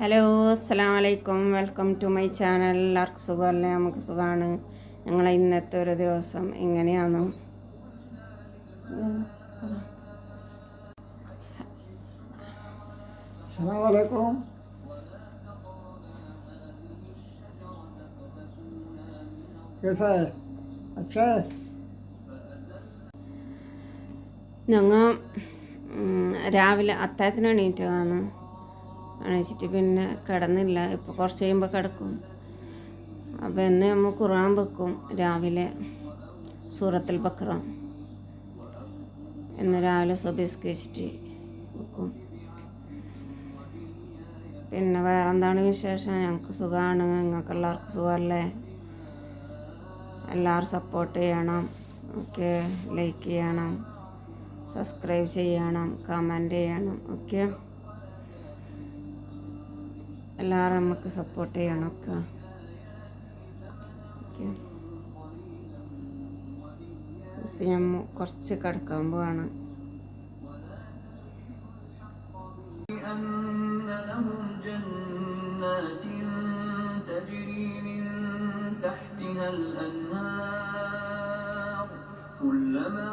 Hello അസ്സാം വലൈക്കും welcome to my channel എല്ലാവർക്കും സുഖമല്ലേ നമുക്ക് സുഖമാണ് ഞങ്ങളെ ഇന്നത്തെ ഒരു ദിവസം എങ്ങനെയാണ് सलामकुम कैसा है अच्छा है ഞങ്ങൾ രാവിലെ അത്താഴത്തിന് എണീറ്റതാണ് എണീച്ചിട്ട് പിന്നെ കിടന്നില്ല. ഇപ്പോൾ കുറച്ച് കഴിയുമ്പോൾ കിടക്കും. അപ്പോൾ എന്നെ നമ്മൾ ഖുറാൻ വെക്കും. രാവിലെ സൂറത്തിൽ ബക്ര എന്ന് രാവിലെ സ്വഭിസ്കരിച്ചിട്ട് വെക്കും. പിന്നെ വേറെ എന്താണ് വിശേഷം? ഞങ്ങൾക്ക് സുഖമാണ് നിങ്ങൾക്ക് എല്ലാവർക്കും സുഖമല്ലേ? എല്ലാവരും സപ്പോർട്ട് ചെയ്യണം. ഓക്കെ ലൈക്ക് ചെയ്യണം. സബ്സ്ക്രൈബ് ചെയ്യണം. കമന്റ് ചെയ്യണം. ഓക്കെ എല്ലാവരും നമുക്ക് സപ്പോർട്ട് ചെയ്യണം ഒക്കെ ഓക്കെ ഇപ്പം ഞാൻ കുറച്ച് കിടക്കാൻ പോവാണ് أن لهم جنات تجري من تحتها الأنهار كلما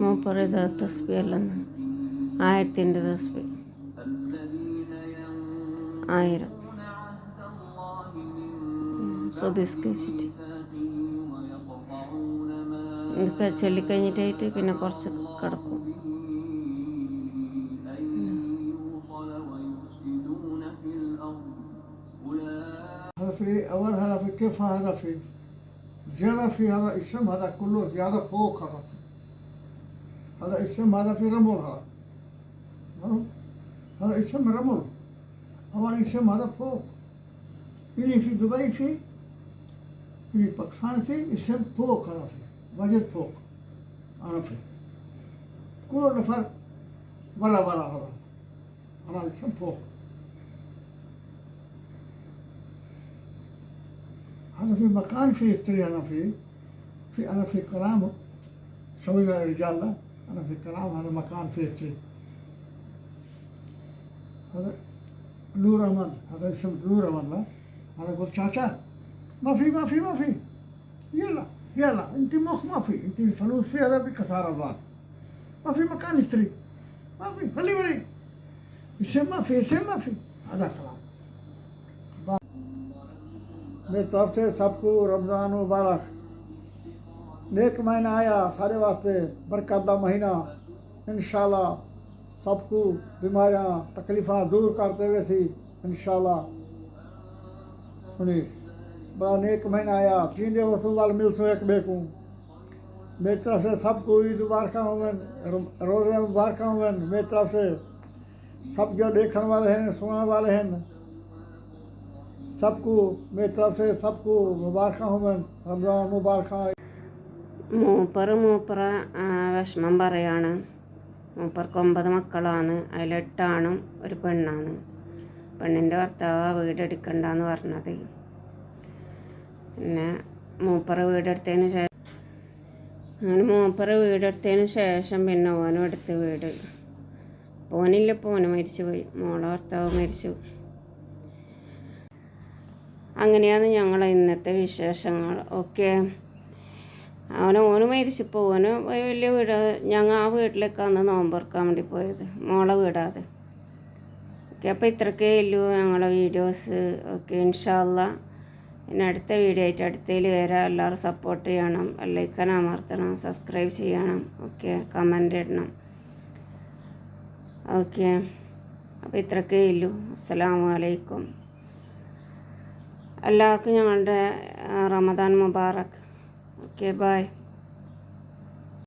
മൂപ്പർ ഇത് തസ്ബി അല്ലെന്ന് ആയിരത്തിൻ്റെ തസ്ബി الذين ആയിരം ينقضون عهد الله من സ്വബിസ്കരിച്ചിട്ട് ميثاقه ويقطعون ما ഇതൊക്കെ ചൊല്ലിക്കഴിഞ്ഞിട്ടായിട്ട് പിന്നെ കുറച്ച് കിടക്കും أن يوصل ويفسدون في الأرض أولئك هذا في أول هذا في كيف هذا في زيادة في هذا اسم هذا كله زيادة فوق هذا هذا اسم هذا في رمل هذا؟ هذا اسم رمل أول اسم هذا فوق. إني في دبي في إني باكستان في اسم فوق هذا في. وجد فوق. أنا في. كل نفر ولا ولا هذا أنا اسم فوق. هذا في مكان في يستري أنا فيه في أنا في كلامه سوينا رجال له. أنا في كلام هذا مكان في يستري هذا نور أحمد هذا اسم نور أحمد لا هذا يقول چاچا ما في ما في ما في يلا يلا انت مخ ما في انت فلوس في هذا في كثار بعض ما في مكان يشتري ما في خلي ولي اسم ما في اسم ما في هذا كلام मेरी तरफ से सबको रमज़ान मुबारक नेक महीना आया, सारे वास्ते बरकत का महीना। इन सबको बीमारियाँ, तकलीफ़ा दूर करते हुए सी इन सुनी बड़ा नेक महीना आया। जींदे हो सो वाल मिल सो एक बेकू मेरी तरफ़ से सबको ईद मुबारक हुए रोज़े मुबारक हुए मेरी तरफ़ से सब जो देखने वाले हैं सुनने वाले हैं। सबको, मेरी तरफ़ से सबको मुबारक हुए रमज़ान मुबारक। മൂപ്പർ മൂപ്പറ വിഷമം പറയാണ്. മൂപ്പർക്ക് ഒമ്പത് മക്കളാണ്. അതിലെട്ടാണും ഒരു പെണ്ണാണ്. പെണ്ണിന്റെ ഭർത്താവ് വീടെടുക്കണ്ടെന്ന് പറഞ്ഞത്. പിന്നെ മൂപ്പറ വീടെടുത്തതിന് ശേഷം അങ്ങനെ മൂപ്പറ വീടെടുത്തതിന് ശേഷം പിന്നെ ഓനും എടുത്ത് വീട്. ഓനില്ല പോന് മരിച്ചു പോയി. മോളെ ഭർത്താവ് മരിച്ചു. അങ്ങനെയാണ് ഞങ്ങളെ ഇന്നത്തെ വിശേഷങ്ങൾ. ഓക്കെ. അവന് ഓന് മരിച്ചപ്പോൾ ഓന് വലിയ വീട് ഞങ്ങൾ ആ വീട്ടിലേക്കാണ് നോമ്പറക്കാൻ വേണ്ടി പോയത് മോളെ വീടാതെ ഓക്കെ അപ്പോൾ ഇത്രക്കേ ഉള്ളൂ ഞങ്ങളെ വീഡിയോസ് ഓക്കെ ഇൻഷാല്ല പിന്നെ അടുത്ത വീഡിയോ ആയിട്ട് അടുത്തതിൽ വരാം. എല്ലാവരും സപ്പോർട്ട് ചെയ്യണം. ലൈക്കൻ അമർത്തണം. സബ്സ്ക്രൈബ് ചെയ്യണം. ഓക്കെ കമന്റ് ഇടണം. ഓക്കെ അപ്പോൾ ഇത്രക്കേ ഉള്ളൂ. അസ്സലാമു അലൈക്കും. എല്ലാവർക്കും ഞങ്ങളുടെ റമദാൻ മുബാറക്. Okay bye